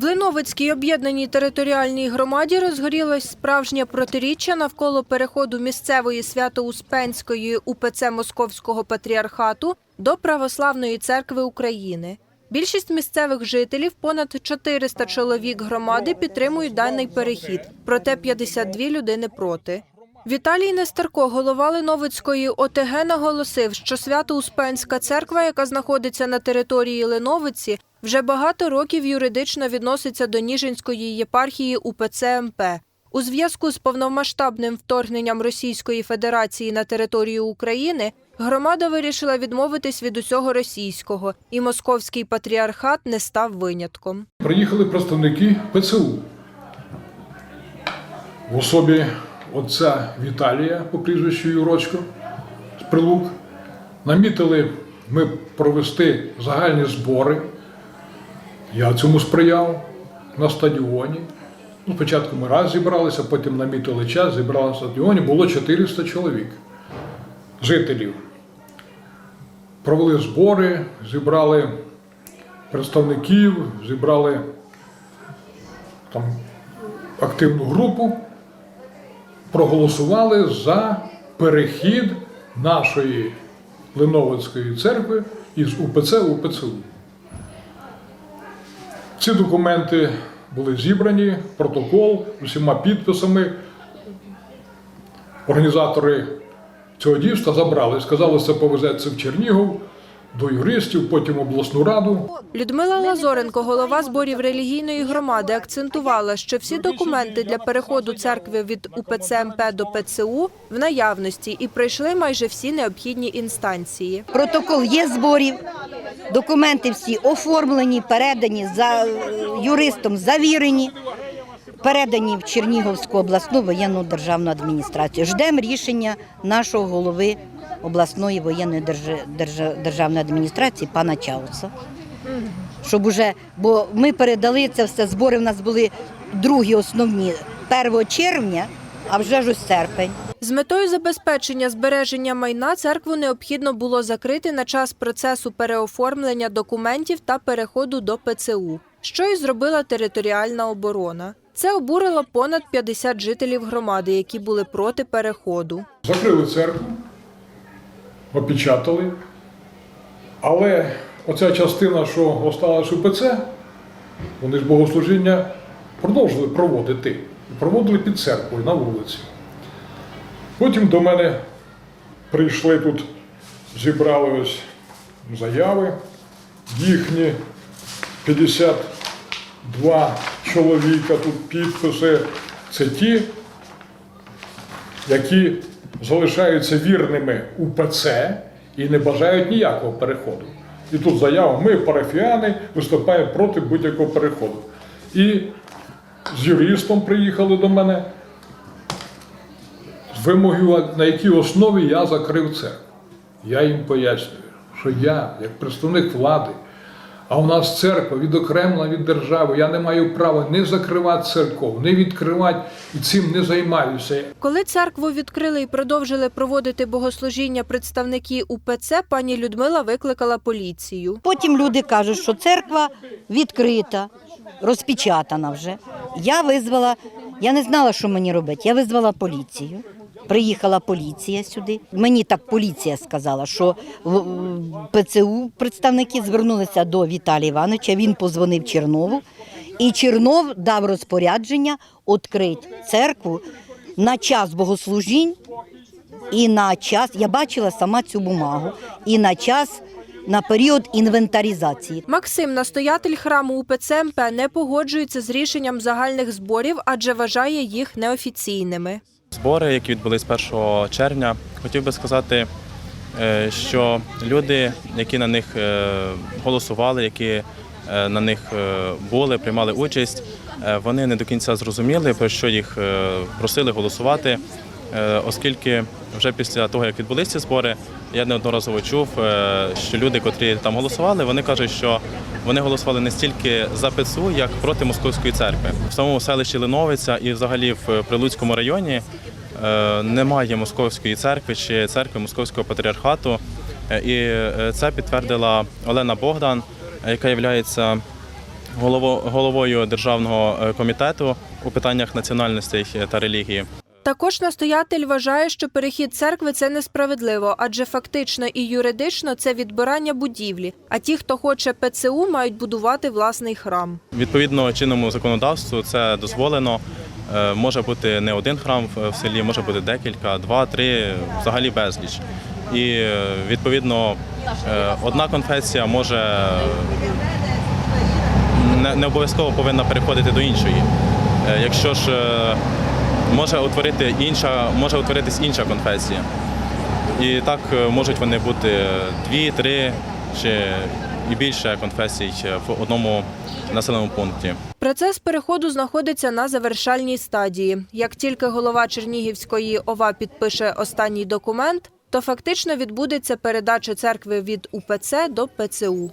В Леновицькій об'єднаній територіальній громаді розгорілось справжнє протиріччя навколо переходу місцевої свято-успенської УПЦ Московського патріархату до Православної церкви України. Більшість місцевих жителів, понад 400 чоловік громади, підтримують даний перехід, проте 52 людини проти. Віталій Нестерко, голова Леновицької ОТГ, наголосив, що Свято-Успенська церква, яка знаходиться на території Леновиці, вже багато років юридично відноситься до Ніжинської єпархії УПЦ МП. У зв'язку з повномасштабним вторгненням Російської Федерації на територію України громада вирішила відмовитись від усього російського, і московський патріархат не став винятком. Приїхали представники ПЦУ в особі отця Віталія по прізвищу Юрочко з Прилук. Намітили ми провести загальні збори. Я цьому сприяв на стадіоні. Ну, спочатку ми раз зібралися, потім намітили час, зібрали на стадіоні. Було 400 чоловік, жителів. Провели збори, зібрали представників, зібрали там активну групу, проголосували за перехід нашої Леновицької церкви із УПЦ в УПЦУ. Ці документи були зібрані, протокол усіма підписами. Організатори цього дійства забрали, сказали, що це повезеться в Чернігов до юристів, потім обласну раду. Людмила Лазоренко, голова зборів релігійної громади, акцентувала, що всі документи для переходу церкви від УПЦ МП до ПЦУ в наявності і пройшли майже всі необхідні інстанції. Протокол є зборів, документи всі оформлені, передані за е, юристом, завірені, передані в Чернігівську обласну воєнну державну адміністрацію. Ждемо рішення нашого голови обласної воєнної держа- держа- державної адміністрації пана Чауса. Щоб уже, бо ми передали це все, збори в нас були другі основні 1 червня, а вже ж ось серпень. З метою забезпечення збереження майна церкву необхідно було закрити на час процесу переоформлення документів та переходу до ПЦУ, що і зробила територіальна оборона. Це обурило понад 50 жителів громади, які були проти переходу. Закрили церкву, опечатали. Але оця частина, що осталась УПЦ, вони ж богослужіння продовжили проводити. Проводили під церквою на вулиці. Потім до мене прийшли тут, зібрали ось заяви. Їхні 52 чоловіка тут підписи. Це ті, які залишаються вірними УПЦ і не бажають ніякого переходу. І тут заява, ми, парафіяни, виступаємо проти будь-якого переходу. І з юристом приїхали до мене з вимогою, на якій основі я закрив церкву. Я їм пояснюю, що я, як представник влади, а у нас церква відокремлена від держави, я не маю права не закривати церков, не відкривати і цим не займаюся. Коли церкву відкрили і продовжили проводити богослужіння представники УПЦ, пані Людмила викликала поліцію. Потім люди кажуть, що церква відкрита, розпечатана вже. Я визвала, я не знала, що мені робити. Я визвала поліцію. Приїхала поліція сюди. Мені так поліція сказала, що ПЦУ представники звернулися до Віталія Івановича. Він позвонив Чернову, і Чернов дав розпорядження відкрити церкву на час богослужінь і на час. Я бачила сама цю бумагу, і на час на період інвентаризації. Максим, настоятель храму УПЦ МП, не погоджується з рішенням загальних зборів, адже вважає їх неофіційними. Збори, які відбулись 1 червня, хотів би сказати, е, що люди, які на них е, голосували, які е, на них були, приймали участь, вони не до кінця зрозуміли, про що їх просили голосувати, оскільки вже після того, як відбулися збори, я неодноразово чув, е, що люди, котрі там голосували, вони кажуть, що вони голосували не стільки за ПЦУ, як проти московської церкви. В самому селищі Леновиця і взагалі в Прилуцькому районі е, немає московської церкви чи церкви московського патріархату. Е, І е, це підтвердила Олена Богдан, яка є головою державного е, комітету у питаннях національностей та релігії. Також настоятель вважає, що перехід церкви це несправедливо, адже фактично і юридично це відбирання будівлі. А ті, хто хоче ПЦУ, мають будувати власний храм. Відповідно чинному законодавству це дозволено. Е, Може бути не один храм в селі, може бути декілька, два, три, взагалі безліч. І е, відповідно е, одна конфесія може не, обов'язково повинна переходити до іншої. Якщо ж може утворити інша, може утворитись інша конфесія. І так е, можуть вони бути дві, три чи і більше конфесій в одному населеному пункті. Процес переходу знаходиться на завершальній стадії. Як тільки голова Чернігівської ОВА підпише останній документ, то фактично відбудеться передача церкви від УПЦ до ПЦУ.